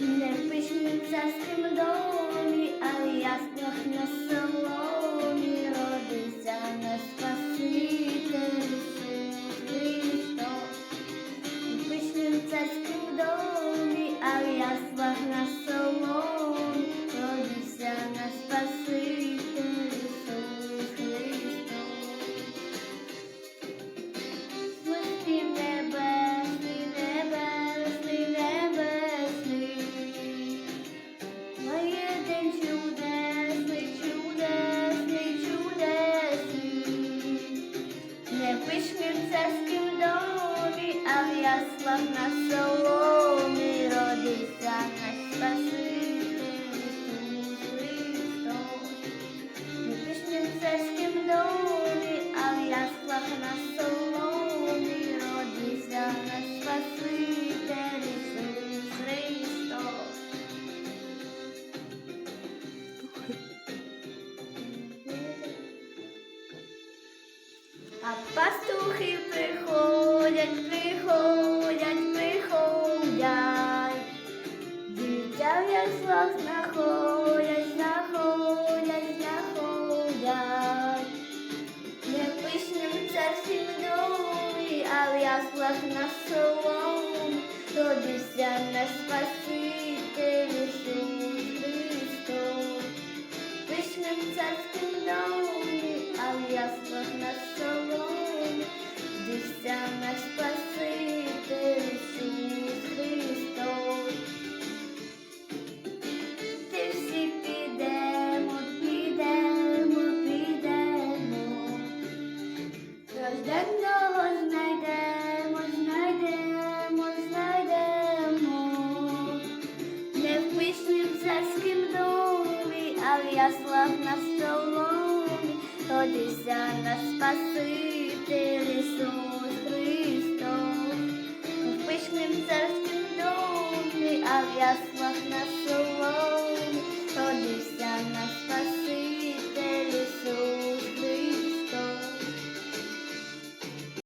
Не в пишнім царським домі, а в яснах на соломі яслах на соломі родиться наш Спаситель Ісус Христос. Святий небесний, небесний, небесний, Моє чудесний, чудесний, чудесний, не в пишнім царським домі, а в яслах на соломі А пастухи приходять, приходять, приходять, дитя в яслах знаходять, знаходять, знаходять. Не в пишнім царськім домі, а в яслах на соломі родився наш Спаситель Ісус Христос. В пишнім царським домі, а в яслах на соломі родився наш Спаситель Ісус Христос. Ти всі підемо, підемо, підемо. Рожденного знайдемо, знайдемо, знайдемо. Не в пишнім царським домі, а в яслах на столомі родився на Спаситель Ісус Христос. В пишним царським